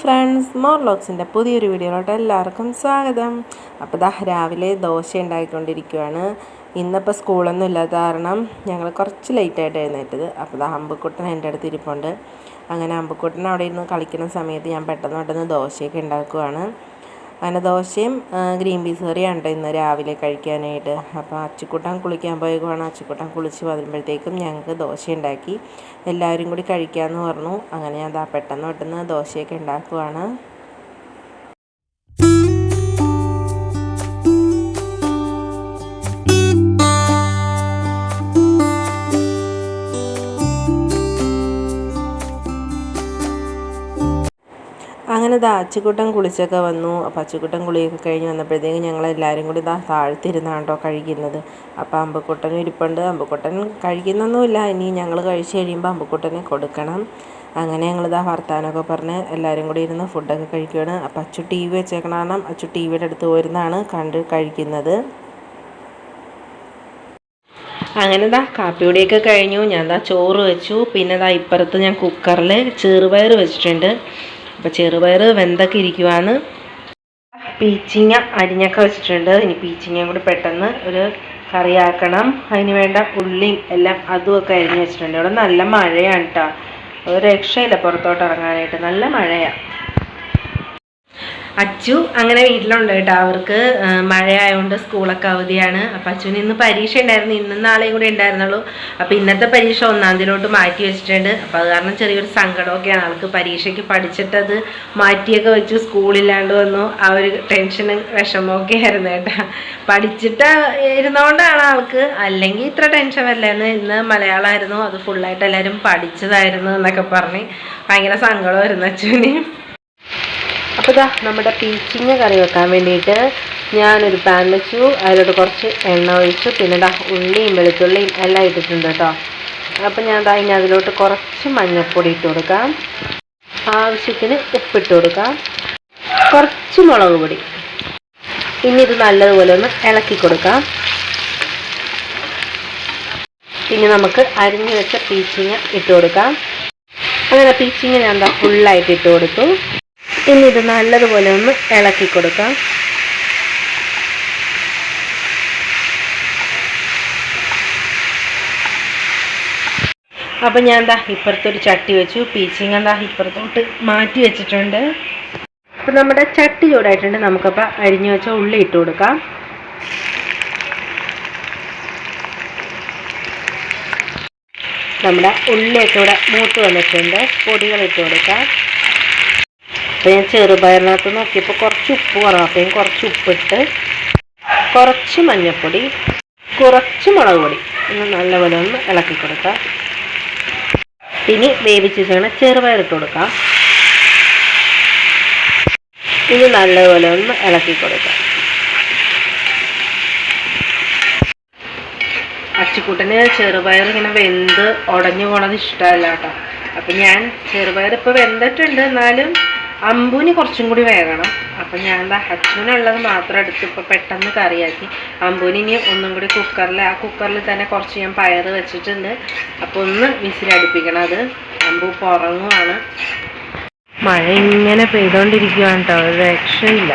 Friends മോർലോക്സിന്റെ പുതിയൊരു വീഡിയോയിലോട്ട് എല്ലാവർക്കും സ്വാഗതം. അപ്പോൾ ദാ രാവിലെ ദോശ ഉണ്ടാക്കിക്കൊണ്ടിരിക്കുകയാണ് ഇന്നിപ്പോൾ സ്കൂളൊന്നും ഇല്ലാത്ത കാരണം ഞങ്ങൾ കുറച്ച് ലേറ്റായിട്ട് എഴുന്നേറ്റത്. അപ്പോൾ ദാ അമ്പക്കുട്ടൻ എന്റെ അടുത്ത് ഇരിപ്പുണ്ട്. അങ്ങനെ അമ്പക്കുട്ടൻ അവിടെ ഇരുന്ന് കളിക്കുന്ന സമയത്ത് ഞാൻ പെട്ടെന്ന് പെട്ടെന്ന് ദോശയൊക്കെ ഉണ്ടാക്കുവാണ്. അങ്ങനെ ദോശയും ഗ്രീൻ പീസ് കറിയാണ് കേട്ടോ ഇന്ന് രാവിലെ കഴിക്കാനായിട്ട്. അപ്പോൾ അച്ചുക്കൂട്ടം കുളിക്കാൻ പോയേക്കുവാണ് അച്ചുക്കൂട്ടം കുളിച്ച് വരുമ്പോഴത്തേക്കും ഞങ്ങൾക്ക് ദോശ ഉണ്ടാക്കി. എല്ലാവരും കൂടി കഴിക്കാമെന്ന് പറഞ്ഞു. അങ്ങനെ ഞാൻ പെട്ടെന്ന് പെട്ടെന്ന് ദോശയൊക്കെ ഉണ്ടാക്കുവാണ്. അങ്ങനെ ഇതാ കുളിച്ചൊക്കെ വന്നു. അപ്പോൾ അച്ചുക്കുട്ടൻ കുളിയൊക്കെ കഴിഞ്ഞ് വന്നപ്പോഴത്തേക്കും ഞങ്ങളെല്ലാവരും കൂടി ഇതാ താഴ്ത്തിരുന്നാണ് കേട്ടോ കഴിക്കുന്നത് അപ്പോൾ അമ്പക്കുട്ടൻ ഇരിപ്പുണ്ട്. അമ്പക്കുട്ടൻ കഴിക്കുന്നൊന്നുമില്ല. ഇനി ഞങ്ങൾ കഴിച്ചു കഴിയുമ്പോൾ അമ്പക്കുട്ടനെ കൊടുക്കണം. അങ്ങനെ ഞങ്ങളിതാ വർത്താനമൊക്കെ പറഞ്ഞ് എല്ലാവരും കൂടി ഇരുന്ന് ഫുഡൊക്കെ കഴിക്കുകയാണ് അപ്പോൾ അച്ചു ടി വി വെച്ചേക്കണ കാരണം അച്ചു ടി വിയുടെ അടുത്ത് പോയിരുന്നാണ് കണ്ട് കഴിക്കുന്നത്. അങ്ങനെ ദാ കാപ്പിയുടെയൊക്കെ കഴിഞ്ഞു. ഞാൻ ദാ ചോറ് വെച്ചു. പിന്നെ ദാ ഇപ്പുറത്ത് ഞാൻ കുക്കറിൽ ചെറുപയർ വെച്ചിട്ടുണ്ട്. അപ്പോൾ ചെറുപയർ വെന്തൊക്കെ ഇരിക്കുവാണ് പീച്ചിങ്ങ അരിഞ്ഞൊക്കെ വെച്ചിട്ടുണ്ട്. ഇനി പീച്ചിങ്ങയും കൂടി പെട്ടെന്ന് ഒരു കറിയാക്കണം. അതിന് വേണ്ട ഉള്ളിയും എല്ലാം അതുമൊക്കെ അരിഞ്ഞ് വെച്ചിട്ടുണ്ട്. ഇവിടെ നല്ല മഴയാണ് കേട്ടോ ഒരു രക്ഷയില്ല പുറത്തോട്ട് ഇറങ്ങാനായിട്ട്. നല്ല മഴയാണ് അച്ചു അങ്ങനെ വീട്ടിലുണ്ട് കേട്ടോ. അവർക്ക് മഴയായതുകൊണ്ട് സ്കൂളൊക്കെ അവധിയാണ്. അപ്പം അച്ചുവിന് ഇന്ന് പരീക്ഷ ഉണ്ടായിരുന്നു. ഇന്നും നാളെയും കൂടി ഉണ്ടായിരുന്നുള്ളൂ. അപ്പം ഇന്നത്തെ പരീക്ഷ ഒന്നാം തീയതിയിലോട്ട് മാറ്റി വെച്ചിട്ടുണ്ട്. അപ്പം അത് കാരണം ചെറിയൊരു സങ്കടമൊക്കെയാണ് ആൾക്ക് പരീക്ഷയ്ക്ക് പഠിച്ചിട്ടത് മാറ്റിയൊക്കെ വെച്ചു. സ്കൂളില്ലാണ്ട് വന്നു. ആ ഒരു ടെൻഷനും വിഷമമൊക്കെ ആയിരുന്നു കേട്ടോ. പഠിച്ചിട്ട് ഇരുന്നുകൊണ്ടാണ് ആൾക്ക്. അല്ലെങ്കിൽ ഇത്ര ടെൻഷൻ വരില്ലായിരുന്നു. ഇന്ന് മലയാളമായിരുന്നു അത് ഫുള്ളായിട്ട് എല്ലാവരും പഠിച്ചതായിരുന്നു എന്നൊക്കെ പറഞ്ഞ് ഭയങ്കര സങ്കടമായിരുന്നു അച്ചുവിന്. അപ്പോൾ ഇതാ നമ്മുടെ പീച്ചിങ്ങ കറി വെക്കാൻ വേണ്ടിയിട്ട് ഞാനൊരു പാൻ വെച്ചു. അതിലോട്ട് കുറച്ച് എണ്ണ ഒഴിച്ചു. പിന്നെ ഇതാ ഉള്ളിയും വെളുത്തുള്ളിയും എല്ലാം ഇട്ടിട്ടുണ്ട് കേട്ടോ. അപ്പോൾ ഞാൻ ഇതാ ഇനി അതിലോട്ട് കുറച്ച് മഞ്ഞൾപ്പൊടി ഇട്ട് കൊടുക്കാം. ആവശ്യത്തിന് ഉപ്പിട്ട് കൊടുക്കാം. കുറച്ച് മുളക് പൊടി. ഇനി ഇത് നല്ലതുപോലെ ഒന്ന് ഇളക്കി കൊടുക്കാം. പിന്നെ നമുക്ക് അരിഞ്ഞു വെച്ച പീച്ചിങ്ങ ഇട്ട് കൊടുക്കാം. അങ്ങനെ പീച്ചിങ്ങ ഞാൻ എന്താ ഫുള്ളായിട്ട് ഇട്ട് കൊടുത്തു. ഇനി ഇത് നല്ലതുപോലെ ഒന്ന് ഇളക്കി കൊടുക്കാം. അപ്പം ഞാൻ എന്താ ഇപ്പുറത്തൊരു ചട്ടി വെച്ചു. പീച്ചിങ് എന്താ ഇപ്പുറത്തോട്ട് മാറ്റി വെച്ചിട്ടുണ്ട്. അപ്പം നമ്മുടെ ചട്ടി ചൂടായിട്ടുണ്ട്. നമുക്കപ്പോൾ അരിഞ്ഞു വെച്ച ഉള്ളി ഇട്ട് കൊടുക്കാം. നമ്മുടെ ഉള്ളിയൊക്കെ ഇവിടെ മൂത്ത് വന്നിട്ടുണ്ട്. പൊടികൾ ഇട്ട് കൊടുക്കാം. അപ്പോൾ ഞാൻ ചെറുപയറിനകത്ത് നോക്കിയപ്പോൾ കുറച്ച് ഉപ്പ് കുറവ് അപ്പോൾ ഞാൻ കുറച്ച് ഉപ്പിട്ട് കുറച്ച് മഞ്ഞൾപ്പൊടി കുറച്ച് മുളക് പൊടി ഒന്ന് നല്ലപോലെ ഒന്ന് ഇളക്കി കൊടുക്കാം. ഇനി വേവിച്ച് വേണം ചെറുപയർ ഇട്ട് കൊടുക്കാം. ഇനി നല്ലപോലെ ഒന്ന് ഇളക്കി കൊടുക്കാം. അച്ചിക്കൂട്ടന് ചെറുപയർ ഇങ്ങനെ വെന്ത് ഉടഞ്ഞു പോണത് ഇഷ്ടമല്ല കേട്ടോ. അപ്പം ഞാൻ ചെറുപയർ ഇപ്പോൾ വെന്തിട്ടുണ്ട് എന്നാലും അമ്പൂന് കുറച്ചും കൂടി വേകണം. അപ്പം ഞാൻ എന്താ അച്ഛനുള്ളത് മാത്രം എടുത്ത് ഇപ്പോൾ പെട്ടെന്ന് കറിയാക്കി. അമ്പൂന് ഇനി ഒന്നും കൂടി കുക്കറിൽ ആ കുക്കറിൽ തന്നെ കുറച്ച് ഞാൻ പയർ വെച്ചിട്ടുണ്ട്. അപ്പോൾ ഒന്ന് വിസിലടുപ്പിക്കണം അത്. അമ്പു പുറങ്ങുവാണ്. മഴ ഇങ്ങനെ പെയ്തുകൊണ്ടിരിക്കുകയാണ് കേട്ടോ ഒരു രക്ഷയില്ല.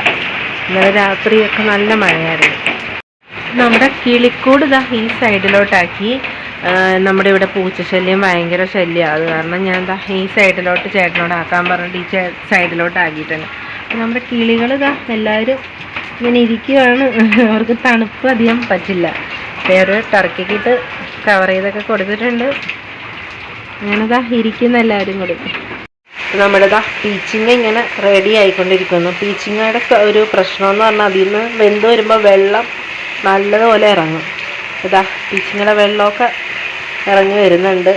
ഇന്നലെ രാത്രിയൊക്കെ നല്ല മഴയായിരുന്നു. നമ്മുടെ കിളിക്കൂട് ഇതാ ഈ സൈഡിലോട്ടാക്കി നമ്മുടെ ഇവിടെ പൂച്ചശല്യം ഭയങ്കര ശല്യമാണ് അത് കാരണം ഞാൻ എന്താ ഈ സൈഡിലോട്ട് ചേട്ടനോട് ആക്കാൻ പറഞ്ഞിട്ട് ഈ സൈഡിലോട്ട് ആക്കിയിട്ടുണ്ട് നമ്മുടെ കിളികൾ ഇതാ എല്ലാവരും ഇങ്ങനെ ഇരിക്കുകയാണ് അവർക്ക് തണുപ്പ് അധികം പറ്റില്ല. വേറെ ടർക്കിക്കിട്ട് കവർ ചെയ്തൊക്കെ കൊടുത്തിട്ടുണ്ട്. അങ്ങനെതാ ഇരിക്കുന്ന എല്ലാവരും കൂടി. നമ്മളിതാ പീച്ചിങ്ങ ഇങ്ങനെ റെഡി ആയിക്കൊണ്ടിരിക്കുന്നു. പീച്ചിങ്ങയുടെ ഒരു പ്രശ്നം എന്ന് പറഞ്ഞാൽ അതിൽ നിന്ന് വെന്ത് വരുമ്പോൾ വെള്ളം നല്ലതുപോലെ ഇറങ്ങും. ഇതാ പീച്ചിങ്ങയുടെ വെള്ളമൊക്കെ ഇറങ്ങി വരുന്നുണ്ട്.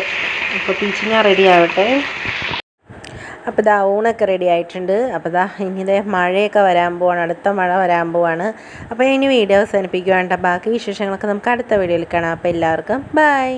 അപ്പോൾ പീച്ചിങ്ങ റെഡി ആവട്ടെ. അപ്പോൾ ഇതാ ഊണൊക്കെ റെഡി ആയിട്ടുണ്ട്. അപ്പോൾ ഇതാ ഇനി ഇതേ മഴയൊക്കെ വരാൻ പോവാണ്. അടുത്ത മഴ വരാൻ പോവാണ്. അപ്പോൾ ഇനി വീഡിയോ അവസാനിപ്പിക്കുവാണ്ട ബാക്കി വിശേഷങ്ങളൊക്കെ നമുക്ക് അടുത്ത വീഡിയോയിൽ കാണാം. അപ്പോൾ എല്ലാവർക്കും ബൈ